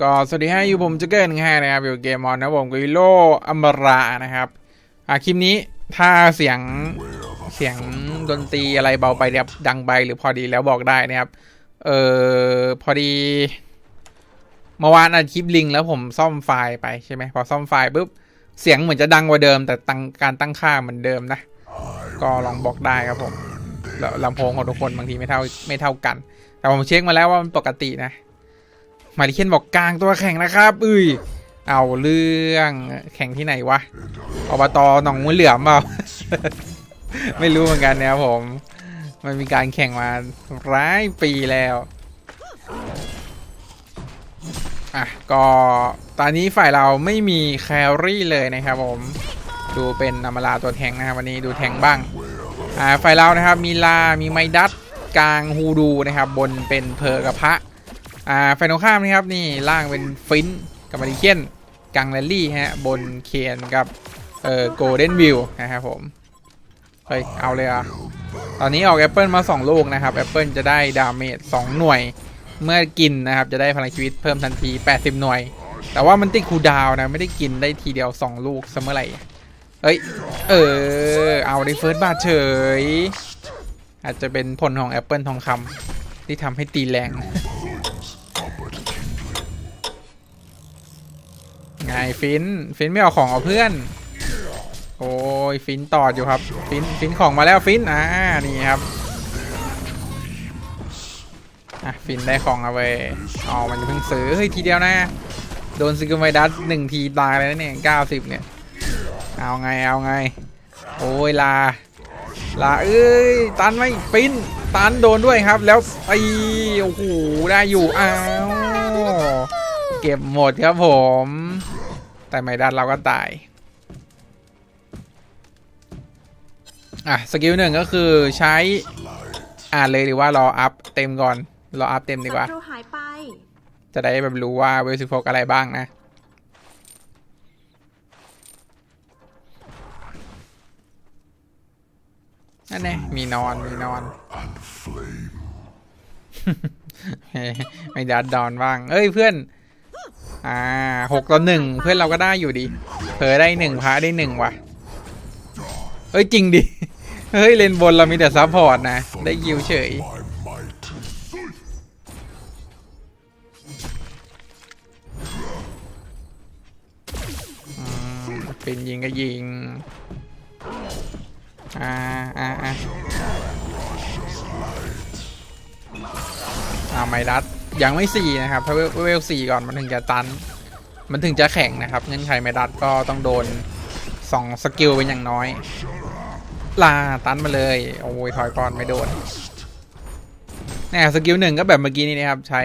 ก็สวัสดีให้อยู่ผมจะเกินแค่นะครับอยู่เกมมอนนะผมกุยโลอมรานะครับ อ่าคลิปนี้ถ้าเสียงเสียงดนตรีอะไรเบาไปแบบดังไปหรือพอดีแล้วบอกได้นะครับ เออพอดีเมื่อวานอัดคลิปลิงแล้วผมซ่อมไฟล์ไปใช่ไหมพอซ่อมไฟล์ปุ๊บเสียงเหมือนจะดังกว่าเดิม แต่ตั้งการตั้งค่าเหมือนเดิมนะ ก็ลองบอกได้ครับผมลำโพงของทุกคนบางทีไม่เท่าไม่เท่ากัน แต่ผมเช็คมาแล้วว่ามันปกตินะ มาริเคนบอกกลางตัวแข่งนะครับอุ้ยเอาเรื่องแข่งที่ไหนวะอบตหนองมูเหลือมเปล่าไม่รู้เหมือนกันนะครับผม มันมีการแข่งมาร้ายปีแล้วอะก็ตอนนี้ฝ่ายเราไม่มีแครี่เลยนะครับผมดูเป็นอมราตัวแทงนะครับวันนี้ดูแทงบ้างอ่าฝ่ายเรานะครับมีลา มีไมดัสกลางฮูดูนะครับบนเป็นเพอร์กับพระ อ่าไฟนอลข้ามนะครับนี่ล่างเป็นฟินกับมาริเคนกลางแลลี่ฮะบนเคียนกับเอ่อโกลเด้นวิวนะครับผมเฮ้ยเอาเลยอะตอนนี้ออกแอปเปิลมา 2 ลูกนะครับแอปเปิลจะได้ดาเมจ2หน่วย เมื่อกินนะครับจะได้พลังชีวิตเพิ่มทันที 80 หน่วย แต่ว่ามันติดคูดาวน์นะไม่ได้กินได้ทีเดียว 2 ลูกเสมอไหร่เอ้ยเออเอาได้เฟิร์สบาทเฉย อาจจะเป็นผลของแอปเปิลทองคำที่ทำให้ตีแรง ไงฟินฟินไม่เอาของเอาเพื่อน โอ้ยฟินตอดอยู่ครับ ฟินฟินของมาแล้วฟินอ่านี่ครับอะฟินได้ของเอาไว้อ๋อมันจะเพิ่งซื้อเฮ้ยทีเดียวนะ โดนซิกเกอร์ไมดัสหนึ่งทีตายเลยนะเนี่ยเก้าสิบเนี่ย เอาไงเอาไง โอ้ยลา ลาเอ้ยตันไหมฟินตันโดนด้วยครับ แล้วไปโอ้โหได้อยู่อ้าวเก็บหมดครับผม แต่ไม่ดันเราก็ตาย อะ สกิลหนึ่งก็คือใช้อ่านเลยหรือว่ารออัพเต็มก่อน รออัพเต็มดีกว่าศัตรูหายไปจะได้แบบรู้ว่าเวลสิบหกอะไรบ้างนะนั่นแน่มีนอน มีนอน ไม่ดัดดอนบ้าง เอ้ยเพื่อน อ่าหกต่อหนึ่งเพื่อนเราก็ได้อยู่ดีเผลอได้หนึ่งพระได้หนึ่งว่ะเอ้ยจริงดิ เฮ้ยเลนบนเรามีแต่ซัพพอร์ตนะ ได้ยิวเฉยอืมฟินยิงก็ยิง อ่าอ่าอ่าอ่าไมดัส ยังไม่สี่นะครับถ้าเวลเวลสี่ก่อนมันถึงจะตัน มันถึงจะแข่งนะครับ เงื่อนไขไม่ดัสก็ต้องโดนสองสกิลเป็นอย่างน้อย ลาตันมาเลย โอ้ยถอยก่อนไม่โดนเนี่ยสกิลหนึ่งก็แบบเมื่อกี้นี้นะครับ ใช้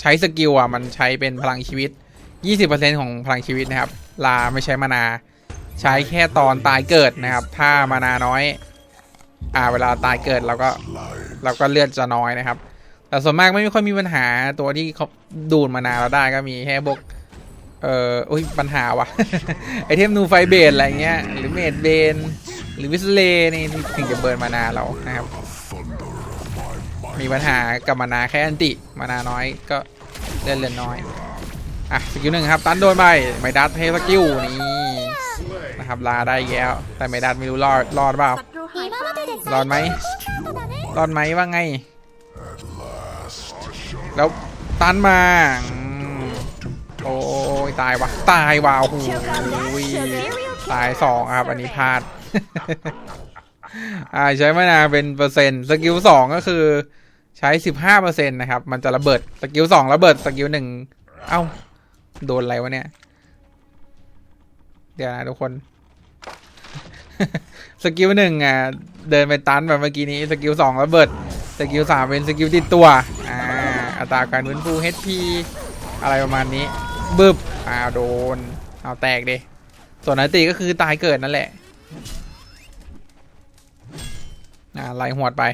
ใช้สกิลอะมันใช้เป็นพลังชีวิต 20%ของพลังชีวิตนะครับ ลาไม่ใช้มานา ใช้แค่ตอนตายเกิดนะครับ ถ้ามานาน้อย อ่าเวลาตายเกิดเราก็เราก็เลือดจะน้อยนะครับ แต่ส่วนมากไม่ค่อยมีปัญหาตัวที่เขาดูดมานาเราได้ก็มีแค่พวกเอ่ออุ้ยปัญหาวะไอเทมนูไฟเบดอะไรเงี้ยหรือเมดเบนหรือวิสเลนี่ที่ถึงจะเบิร์นมานาเรานะครับ มีปัญหากับมานาแค่อันติมานาน้อยก็เลือดเลือนน้อยอะสกิลหนึ่งครับตันโดนไปไม่ดัดเทสกิลนี่นะครับลาได้อีกแล้วแต่ไม่ดัดไม่รู้รอดรอดเปล่าศัตรูหายไปรอดไหมรอดไหมว่าไง แล้วตันมาอืมโอ้ยตายวะตายว่ะโอ้โหตายสองครับ อันนี้พลาดอ่าใช้มานาเป็นเปอร์เซ็นต์สกิลสองก็คือใช้สิบห้าเปอร์เซ็นต์นะครับ มันจะระเบิดสกิลสองระเบิดสกิลหนึ่งเอ้า โดนอะไรวะเนี่ย เดี๋ยวนะทุกคน สกิลหนึ่งอะ เดินไปตันแบบเมื่อกี้นี้ สกิลสองระเบิด สกิลสามเป็นสกิลติดตัว อ่า อัตราการฟื้นฟู HP อะไรประมาณนี้บึบอ่าโดนเอาแตกดิส่วนนันติก็คือตายเกิดนั่นแหละอ่าไล่หวดไป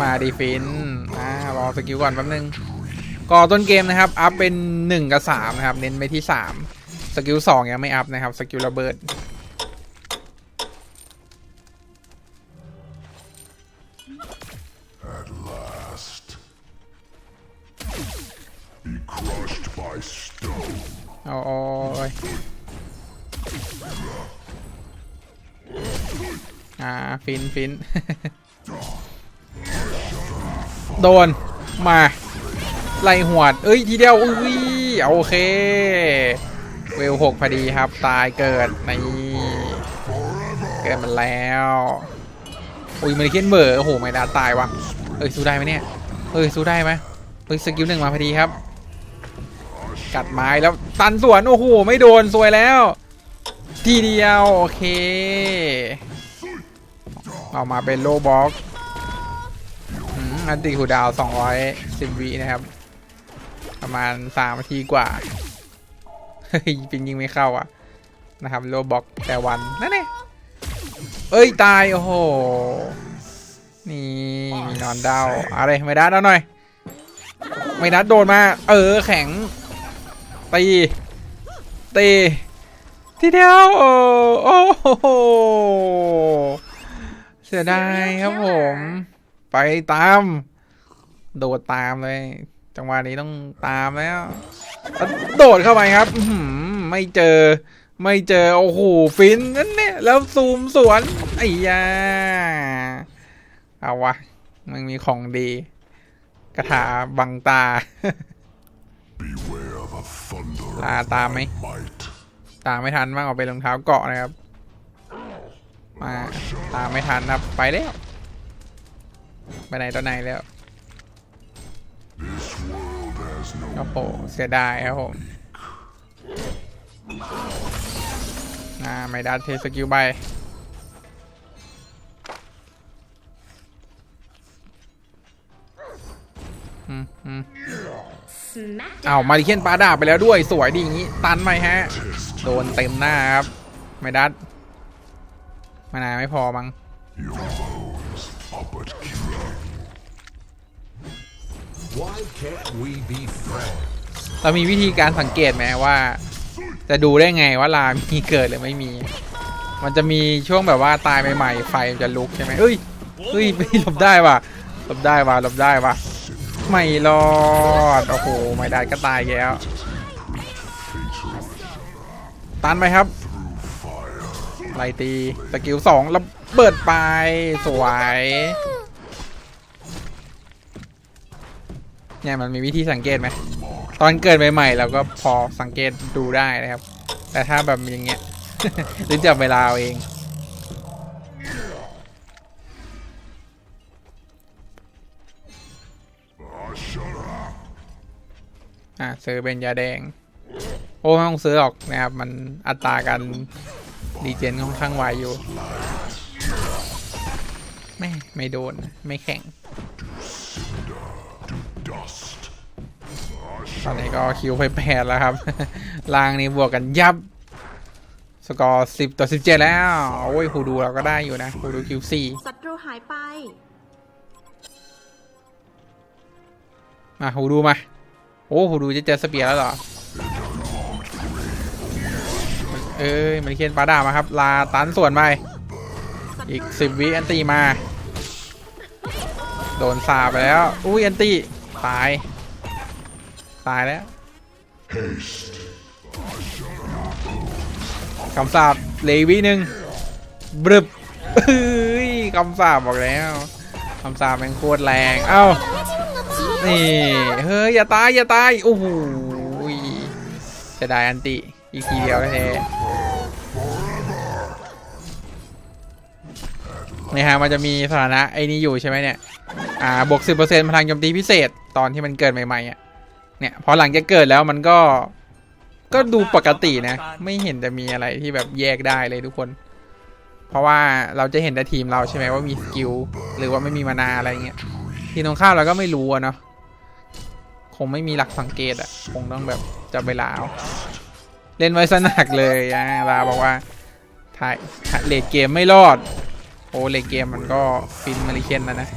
มาดีฟินอ่ารอสกิลก่อนแป๊บนึงก็ต้นเกมนะครับ อัพเป็น 1 กับ 3 นะครับ เน้นไปที่ 3 สกิล2ยังไม่อัพนะครับ สกิลระเบิด ฟินฟินโดน มา ไล่หวด เอ้ย ทีเดียว อุ้ยโอเค เวลหกพอดีครับ ตายเกิดในเกิดมันแล้ว อุ้ยมันเขียนเบอร์โอ้โห ไม่ด้ตายวะเอ้ย สู้ได้ไหมเนี่ย เอ้ย สู้ได้ไหมเฮ้ย สกิลหนึ่งมาพอดีครับ กัดไม้แล้วตันสวน โอ้โห ไม่โดน สวยแล้ว ทีเดียว โอเค เอามาเป็นโลบ็อกอันติคูดาวน์210 วินะครับ ประมาณ 3 นาทีกว่า เฮ้ยปิงยิงไม่เข้าอะ นะครับโลบ็อกแต่วัน นั่นเองเอ้ย ตาย โอ้โห นี่มีนอนดาว อะไรไม่ได้แล้วหน่อย ไม่นัดโดนมา เออ แข็ง ตี ตี ทีเดียว โอ้โห เสียดายครับผม ไปตาม โดดตามเลย จังหวะนี้ต้องตามแล้วแล้วโดดเข้าไปครับอื้อหือไม่เจอ ไม่เจอ โอ้โห ฟินนั่นเนี่ย แล้วซูมสวน ไอ้ยา เอาวะ มันมีของดีกระถาบังตา Beware the thunder ลาตามไหม might. ตามไม่ทันบ้างเอาไปรองเท้าเกาะนะครับ มาตามไม่ทันครับไปแล้ว ไปไหนตอนไหนแล้วโอ้โหเสียดายครับผมอ่าไม่ได้เทสกิลไปอืมอืม Smack เอามาดิเคนปาดาไปแล้วด้วยสวยดีอย่างนี้ ตันไหมฮะ โดนเต็มหน้าครับ ไม่ดัด มานาไม่พอมั้ง your bones are but killing. Why can't we be friends? เรามีวิธีการสังเกตไหมว่า จะดูได้ไงว่าลามีเกิดหรือไม่มี มันจะมีช่วงแบบว่าตายใหม่ๆไฟมันจะลุกใช่ไหมเอ้ยเฮ้ยไม่หลบได้ว่ะหลบได้ว่ะหลบได้ว่ะไม่รอดโอ้โหไม่ได้ก็ตายแล้วตันไหมครับ ไล่ตีสกิลสองแล้วเบิดไปสวยเนี่ยมันมีวิธีสังเกตไหมตอนเกิดใหม่ๆเราก็พอสังเกตดูได้นะครับ แต่ถ้าแบบอย่างเงี้ยหรือจับเวลาเอาเองอะซื้อเป็นยาแดง โอ้ไม่ต้องซื้อหรอกนะครับ มันอัตราการ ดีเจนค่อนข้างไวอยู่ไม่ไม่โดนไม่แข็ง Dust. ตอนนี้ก็คิวไปแปดแล้วครับ ลางนี่บวกกันยับ สกอร์สิบต่อสิบเจ็ดแล้ว โอ้ยฮูดูเราก็ได้อยู่นะฮูดูคิวสี่ศัตรูหายไป มาฮูดูมา โอ้ฮูดูจะเจอสเปียร์แล้วเหรอ เอ้ยมันเคียนปาดามาครับ ลาตันส่วนไปอีกสิบวิแอนตีมา โดนสาบไปแล้ว อุ้ยแอนตีตาย ตายแล้วคำสาบเลวิหนึ่งบรึบเฮ้ยคำสาบบอกแล้วคำสาบแม่งโคตรแรง เอ้า นี่ เฮ้ย อย่าตาย อย่าตาย โอ้โหจะได้อันติ อีกทีเดียวแท้นี่ฮะมันจะมีสถานะไอ้นี้อยู่ใช่ไหมเนี่ย อ่า บวกสิบเปอร์เซ็นต์พลังโจมตีพิเศษตอนที่มันเกิดใหม่ๆอะ เนี่ย พอหลังจากเกิดแล้วมันก็ ก็ดูปกตินะ ไม่เห็นจะมีอะไรที่แบบแยกได้เลยทุกคน เพราะว่าเราจะเห็นแต่ทีมเราใช่ไหมว่ามีสกิลหรือว่าไม่มีมานาอะไรเงี้ย ทีมตรงข้ามเราก็ไม่รู้อะเนาะ คงไม่มีหลักสังเกตอะคงต้องแบบจับเวลาเอา เล่นไว้สนักเลยอะลาบอกว่าถ่ายเลดเกมไม่รอด โอ้เลดเกมมันก็ฟินมาริเคนนะนะ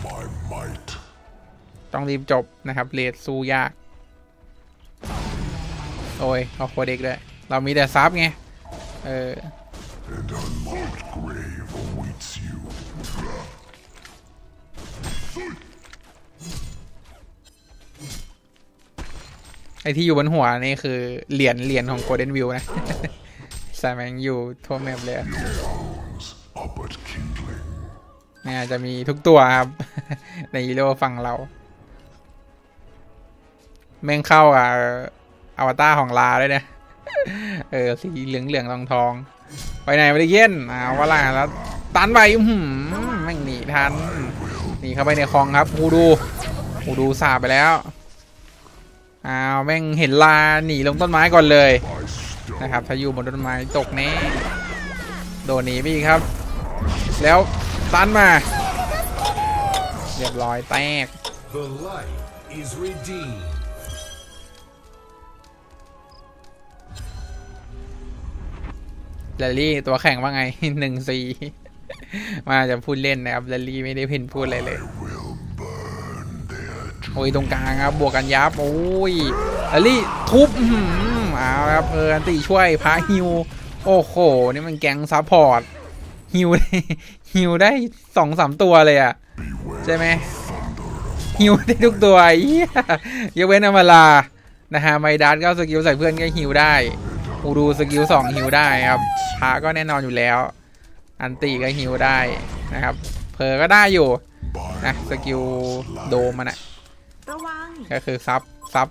ต้องรีบจบนะครับเลดสู้ยาก โอ้ยเอาโคเด็กด้วย เรามีแต่ซับไง เออ ไอที่อยู่บนหัวนี่คือเหรียญเหรียญของโกลเด้นวิวนะใช่แมงอยู่ทั่วแมปเลยเนี่ยจะมีทุกตัวครับ ในฮีโร่ฝั่งเรา แม่งเข้าอะอวตารของลาด้วยเนี่ยเออสีเหลืองเหลืองทองทองไปไหนไม่ได้เย็นอ้าวว่าล่ะแล้วตันไปอื้อหืมแม่งหนีทันหนีเข้าไปในคลองครับฮูดูฮูดูสาบไปแล้ว อ้าวแม่งเห็นลาหนีลงต้นไม้ก่อนเลยนะครับถ้าอยู่บนต้นไม้ตกแน่โดนหนีไปอีกครับ แล้วตันมา เรียบร้อยแตกแลลี่ตัวแข่งว่าไงหนึ่งสี่มาจะพูดเล่นนะครับแลลี่ไม่ได้เพินพูดอะไรเลย โอ้ยตรงกลางครับบวกกันยับโอ้ยแรลลี่ทุบอื้อหือเอาละครับเอออันติช่วยพาฮิวโอ้โหนี่มันแก๊งซัพพอร์ตฮิวได้ฮิวได้สองสามตัวเลยอะใช่ไหมฮิวได้ทุกตัวเหี้ยยกเว้นอมาลานะฮะไมดัสก็สกิลใส่เพื่อนก็ฮิวได้อูดูสกิลสองฮิวได้ครับพาก็แน่นอนอยู่แล้ว อันตีก็ฮิวได้นะครับเพอก็ได้อยู่นะสกิลโดมันอะ ระวัง ก็คือซับซับ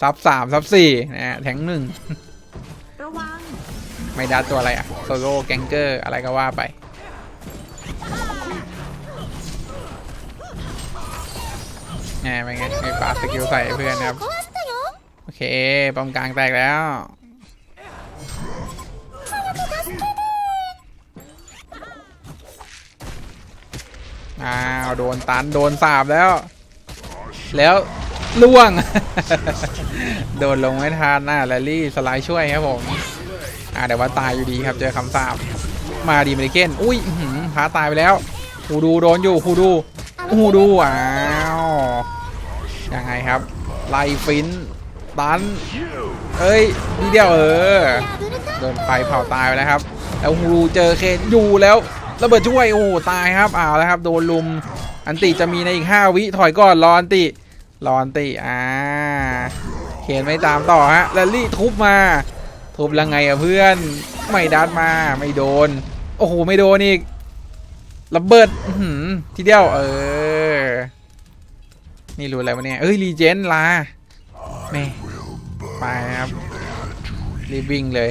ซับสามซับสี่นะฮะแทงหนึ่งระวัง ไมดัสตัวอะไรอะโซโล่แกงเกอร์อะไรก็ว่าไปแหมเป็นไงมีปาสกิลใส่เพื่อนครับ โอเคป้อมกลางแตกแล้ว อ้าว โดนตัน โดนสาบแล้ว แล้วล่วง โดนลงไม่ทันน่ะแรลลี่สไลด์ช่วยครับผม อ่าเดี๋ยวว่าตายอยู่ดีครับเจอคำสาบมาดีเมริเกนอุ้ยอื้อหือพาตายไปแล้วฮูดูโดนอยู่ฮูดูฮูดูอ้าวยังไงครับ ไล่ฟินตันเอ้ยนี่เดียวเออโดนไฟเผาตายไปแล้วครับ แล้วฮูดูเจอเคนอยู่แล้วระเบิดช่วยโอ้ตายครับอ้าวแล้วครับ โดนลุม อันติจะมีในอีก5วิถอยก่อนรออันติรออันติอ่าเคนไม่ตามต่อฮะแลลี่ทุบมาทุบแล้วไงอะเพื่อนไม่ดัดมาไม่โดน โอ้โหไม่โดนอีกระเบิดทีเดียวเออ นี่รู้อะไรวะเนี่ยเอ้ยรีเจนลาแม่ไปครับรีบวิ่งเลย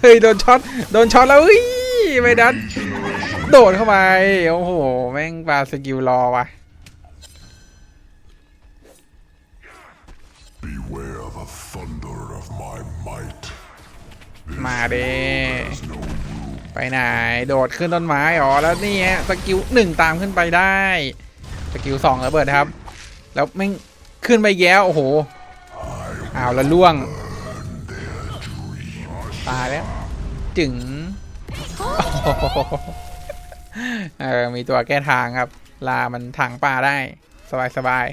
เฮ้ย โดนช็อต โดนช็อตแล้วเฮ้ยไม่ดัด โดดเข้าไป โอ้โห แม่งปาสกิลรอว่ะ beware the thunder of my might. มาเด้ไปไหน โดดขึ้นต้นไม้ อ๋อ แล้วนี่ฮะสกิลหนึ่งตามขึ้นไปได้ สกิลสองระเบิดครับ แล้วไม่งขึ้นไปแย้ว โอ้โหอ้าวแล้วล่วง ตายแล้ว จึงโอ้โห เออ มีตัวแก้ทางครับ ลามันถังป่าได้ สบายสบาย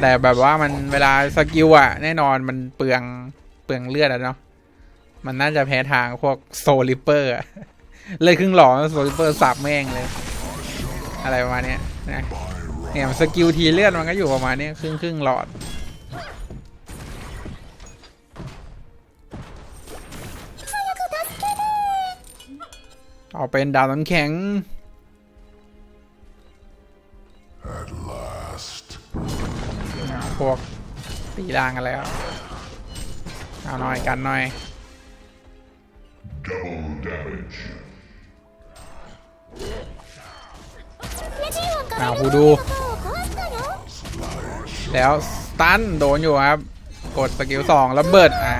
แต่แบบว่ามันเวลาสกิลอะแน่นอนมันเปลืองเปลืองเลือดอะเนาะมันน่าจะแพ้ทางพวกโซลิเปอร์อะเลยครึ่งหลอดโซลิเปอร์สับแม่งเลย อะไรประมาณนี้นะเนี่ยสกิลทีเลือดมันก็อยู่ประมาณนี้ครึ่งครึ่งหลอด เอาเป็นดาวน้ำแข็ง At last, พวกตีล่างกันแล้ว เอาหน่อยกันหน่อย double damage. เอาผู้ดู แล้วสตันโดนอยู่ครับ กดสกิลสองแล้วเบิด อ่า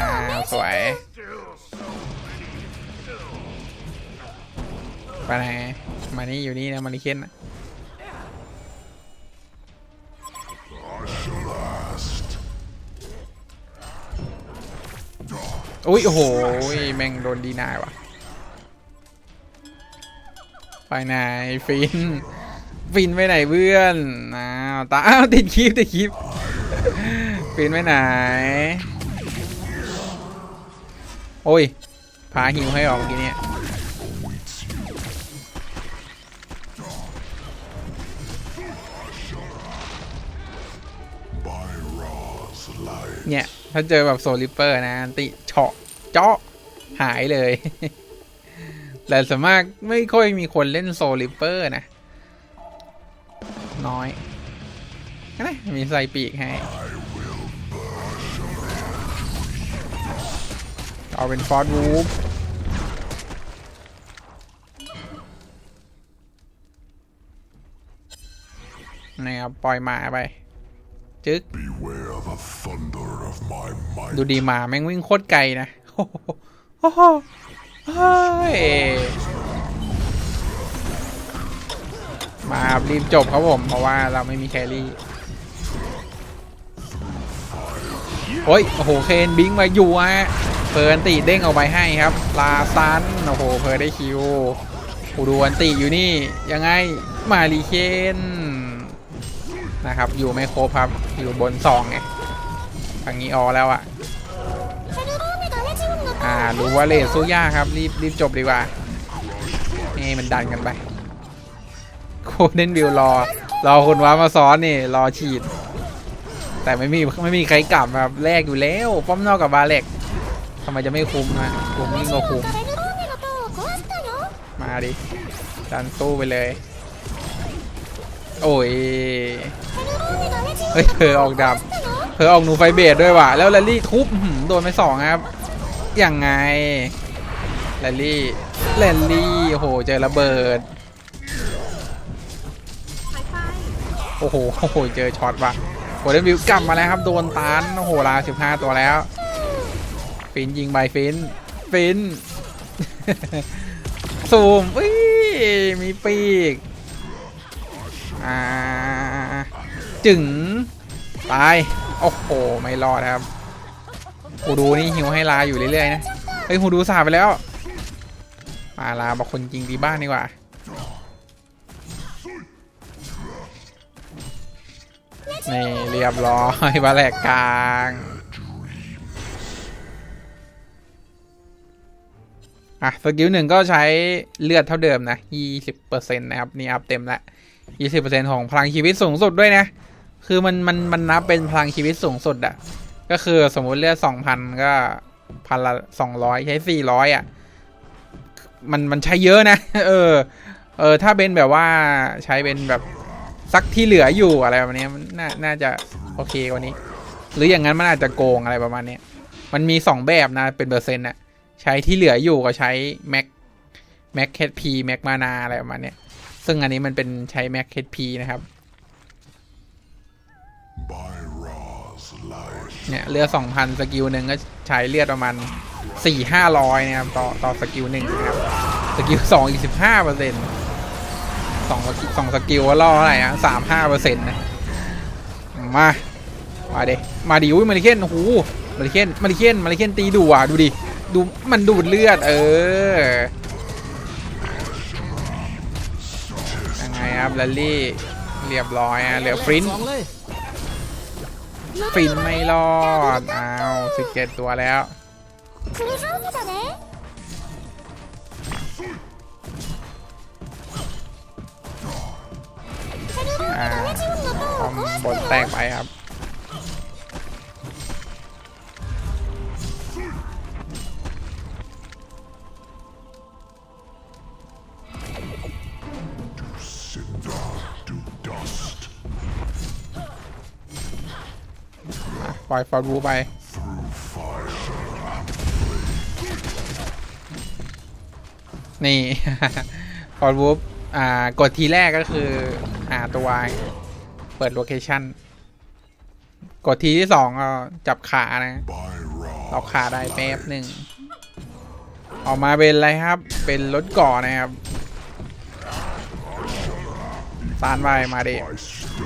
สวย ไปไหนมานี่อยู่นี่นะมาริเคนนะอุ้ยโอ้โหแม่งโดนดีนายว่ะ ไปไหนฟิน ฟินไปไหนเพื่อนอ้าวตาอ้าวติดคลิปติดคลิปฟินไปไหน โอ้ยพาหิวให้ออกเมื่อกี้เนี่ย เนี่ย ถ้าเจอแบบโซลิปเปอร์นะติเฉาะเจาะหายเลย แต่ส่วนมากไม่ค่อยมีคนเล่นโซลิปเปอร์นะ น้อยนะมีใส่ปีกให้เอาเป็นฟอร์ดวูฟนะครับปล่อยหมาไป จึ๊ก Beware the thunder of my might. ดูดีหมาแม่งวิ่งโคตรไกลนะโอ้โหโอ้โหเฮ้ยมาครับรีบจบครับผม เพราะว่าเราไม่มีแครี่โอ้ยโอ้โหเคนบิงมาอยู่ฮะเพลินติเด้งออกไปให้ครับ ลาซันโอ้โหเพลได้คิวกูดูอันติอยู่นี่ยังไงมารีเคน นะครับ อยู่ไม่ครบครับ อยู่บนสองไงทางนี้ออแล้วอะอ่ารู้ว่าเลสสู้ยากครับ รีบรีบจบดีกว่านี่มันดันกันไปโคเดนวิวรอ รอคนว้ามาซ้อนนี่ รอฉีด แต่ไม่มีไม่มีใครกลับครับแลกอยู่แล้วป้อมนอกกับบาเล็กทำไมจะไม่คุ้มนะคุ้มยิ่งกว่าคุ้มมาดิดันตู้ไปเลย โอ้ยเฮ้ยเพอออกดับเพอออกหนูไฟเบสด้วยว่ะ แล้วแรลลี่ทุบโดนไปสองครับอยังไงแรลลี่แรลลี่โอ้โหเจอระเบิดโอ้โหโอ้โหเจอช็อตว่ะโคเดนวิวกลับมาแล้วครับโดนตานโอ้โหลาสิบห้าตัวแล้วฟินยิงใบฟินฟินซูมอุ้ยมีปีก อ่าจึงตาย โอ้โห ไม่รอดครับหูดูนี่หิวให้ลาอยู่เรื่อยๆนะ เฮ้ยหูดูสาบไปแล้ว มาลาบอกคนจริงดีบ้านดีกว่า นี่เรียบร้อยบาแหลกกลางอะสกิลหนึ่งก็ใช้เลือดเท่าเดิมนะ 20%นะครับ นี่อัพเต็มและ 20%ของพลังชีวิตสูงสุดด้วยนะ คือมันมันมันนับเป็นพลังชีวิตสูงสุดอะก็คือสมมุติเลือด2,000 ก็พันละ200 ใช้ 400อะมันมันใช้เยอะนะ เออ เออ ถ้าเป็นแบบว่าใช้เป็นแบบสักที่เหลืออยู่อะไรประมาณนี้มันน่าน่าจะโอเคกว่านี้ หรืออย่างนั้นมันอาจจะโกงอะไรประมาณนี้มันมีสองแบบนะเป็นเปอร์เซ็นต์อะใช้ที่เหลืออยู่กับใช้แม็กแม็กเคพีแม็กมานาอะไรประมาณนี้ ซึ่งอันนี้มันเป็นใช้แม็กเคพีนะครับ By Ra's light. เนี่ยเลือดสองพันสกิลหนึ่งก็ใช้เลือดประมาณสี่ห้าร้อยนะครับต่อต่อสกิลหนึ่งนะครับสกิลสองอีกสิบห้าเปอร์เซ็นต์สองสองสกิลว่าล่อเท่าไหร่ฮะสามห้าเปอร์เซ็นต์นะมามาเดมาดิอุ้ยมาริเคนโอ้โหมาริเคนมาริเคนมาริเคนตีดูอะดูดิดูมันดูดเลือด เออ ยังไงครับลัลลี่เรียบร้อยอะเหลือฟรินฟินไม่รอดอ้าวสิบเจ็ดตัวแล้วอ่าคอมบนแตกไปครับ ปล่อยฟอร์บูไปนี่ฟอร์บูอ่ากดทีแรกก็คือหาตัวเปิดโลเคชั่นกดทีที่สองก็จับขานะเราขาได้แป๊บหนึ่งออกมาเป็นอะไรครับ เป็นรถก่อนะครับตานไปมาดิ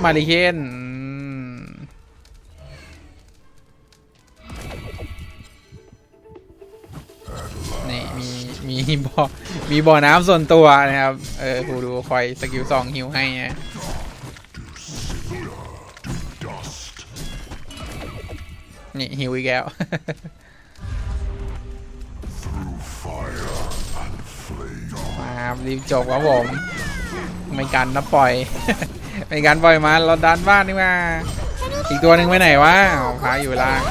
มาดิเคน มีบ่อมีบ่อน้ำส่วนตัวนะครับ เออกูดูคอยสกิลสองฮิวให้นะนี่ฮิวอีกแล้วมาครับรีบจบครับผมไม่กันนะปล่อย ไม่กันปล่อยมาเราดันบ้านดีกว่าอีกตัวหนึ่งไปไหนวะอ๋อพาอยู่ล่าง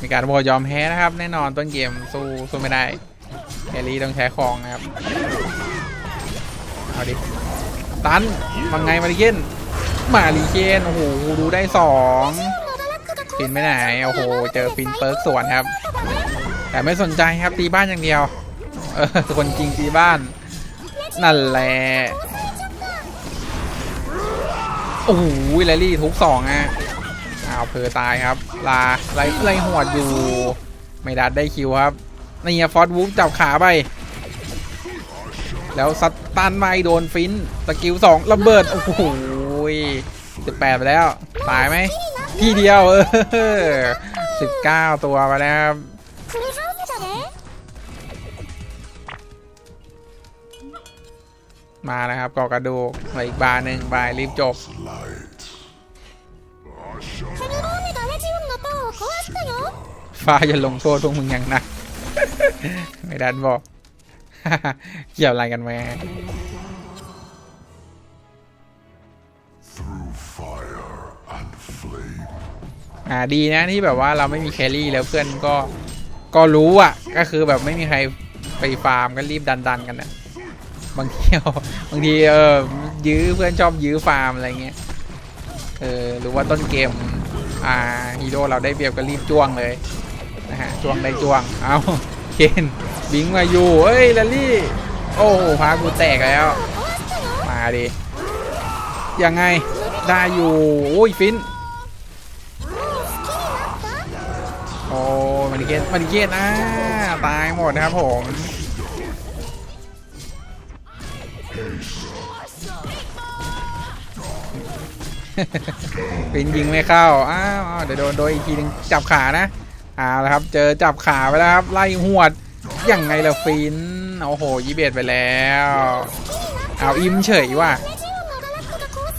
มีการบอยอมแพ้นะครับ แน่นอนต้นเกมสู้สู้ไม่ได้แครี่ต้องใช้ของนะครับ เอาดิ ตันมังไงมาริเกนมาริเกนโอ้โหดูได้สองฟินไม่ไหน โอ้โห เจอฟินเปิร์กสวนครับ แต่ไม่สนใจครับตีบ้านอย่างเดียว เออคนจริงตีบ้าน นั่นแหละ โอ้โหแรลลี่ทุกสองอะาวเพอตายครับ ลาไรไรหวดอยู่ ไม่ดัดได้คิวครับ นี่ฟอสวูฟจับขาไป แล้วสตันไม่โดนฟินสกิลสองระเบิด โอ้โหสิบแปดไปแล้ว ตายไหม ทีเดียวเออสิบเก้าตัวมาแล้วครับมานะครับกอกระดูกมาอีกบาหนึ่งบายรีบจบ ฟ้าจะลงโทษพวกมึงอย่างหนัก ไม่ดันบอกเกี่ยวอะไรกันไหม Through fire and flame. อ่าดีนะที่แบบว่าเราไม่มีแครี่แล้วเพื่อนก็ก็รู้อะ ก็คือแบบไม่มีใครไปฟาร์มก็รีบดันดันๆกันนะบางทีบางทีเออยื้อเพื่อนชอบยื้อฟาร์มอะไรเงี้ยเออหรือว่าต้นเกม อ่าฮีโร่เราได้เปรียบก็รีบจ้วงเลย นะฮะจ้วงได้จ้วง เอาเคนบิงมาอยู่เอ้ยลลี่ โอ้โหพากูแตกแล้ว มาดิยังไงได้อยู่โอ้ยฟินโอ้มาริเกนมาริเกนอ่าตายหมดนะครับผมฟินยิงไม่เข้า อ้าวเดี๋ยวโดนโดนอีกทีหนึงจับขานะ เอาละครับ เจอจับขาไปแล้วครับ ไล่หวด ยังไงละฟิน โอ้โหยีเบดไปแล้ว เอาอิมเฉยว่ะ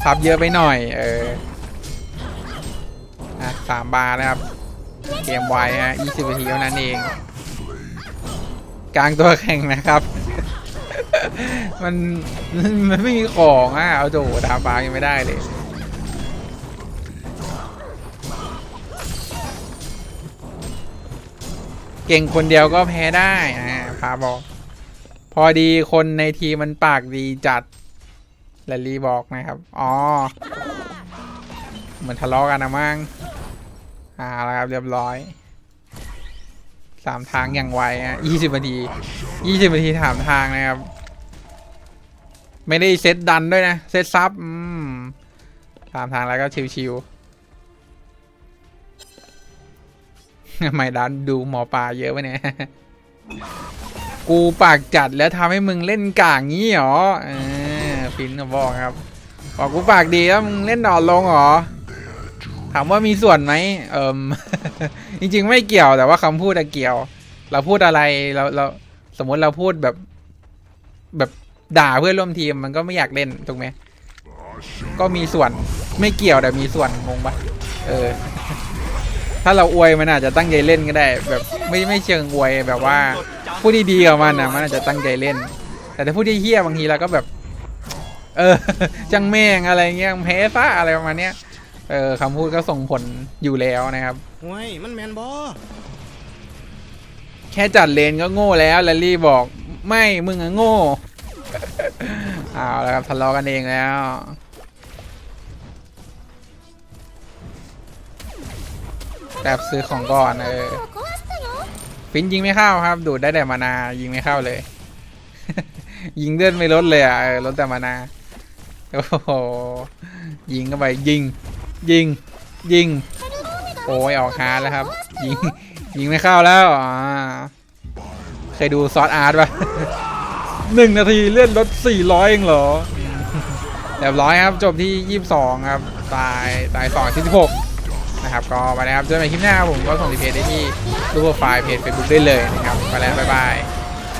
พับเยอะไปหน่อย เออสามบาร์นะครับ เกมไวฮะยี่สิบนาทีเท่านั้นเอง กลางตัวแข่งนะครับ มัน มันไม่มีของอะ เอาโดดาบายังไม่ได้เลย เก่งคนเดียวก็แพ้ได้อ่าพาบอก พอดีคนในทีมมันปากดีจัดแลลีบอกนะครับ อ๋อ เหมือนทะเลาะกันนะมั้งอ่าแล้วครับเรียบร้อยสามทางอย่างไวอะยี่สิบนาทียี่สิบนาทีถามทางนะครับ ไม่ได้เซตดันด้วยนะ เซตซับอืมสามทางแล้วก็ชิวๆ ไมดันดูหมอปลาเยอะไปเนี่ย กูปากจัดแล้วทำให้มึงเล่นกางงี้เหรอเออฟินก็บอกครับ บอกกูปากดีแล้วมึงเล่นดอดลงเหรอ ถามว่ามีส่วนไหมเอิมจริง ๆ ไม่เกี่ยวแต่ว่าคำพูดอะเกี่ยว เราพูดอะไรเราเราสมมติเราพูดแบบ แบบด่าเพื่อนร่วมทีมมันก็ไม่อยากเล่นถูกไหมก็มีส่วนไม่เกี่ยวแต่มีส่วนงงปะเออ ถ้าเราอวยมันอาจจะตั้งใจเล่นก็ได้ แบบไม่ไม่เชิงอวยแบบว่าพูดดีๆกับมันนะมันอาจจะตั้งใจเล่น แต่ถ้าพูดเฮี้ยๆบางทีเราก็แบบ เออจังแม่งอะไรเงี้ยแพ้ซะอะไรประมาณเนี้ยเออคำพูดก็ส่งผลอยู่แล้วนะครับห่วยมันแมนบอแค่จัดเลนก็โง่แล้วแลลี่บอกไม่มึงอะโง่เอาแล้วครับทะเลาะกันเองแล้ว แอบซื้อของก่อนเออฟินยิงไม่เข้าครับ ดูดได้แต่มานา ยิงไม่เข้าเลย ยิงเลื่อนไม่ลดเลยอะลดแต่มานาโอ้โหยิงเข้าไปยิง ยิง ยิง โอ้ยออกฮาแล้วครับ ยิงยิงไม่เข้าแล้วเคยดูซอสอาร์ตปะหนึ่งนาทีเลื่อนลดสี่ร้อยเองเหรอแรีบร้อยครับจบที่ยี่สิบสองครับ ตายตายสองที่สิบหก นะครับก็ไปนะครับเจอกันใหม่คลิปหน้าครับผมก็ส่งรีเพจได้ที่รูปโปรไฟล์เพจเฟซบุ๊กได้เลยนะครับไปแล้วบ๊ายบาย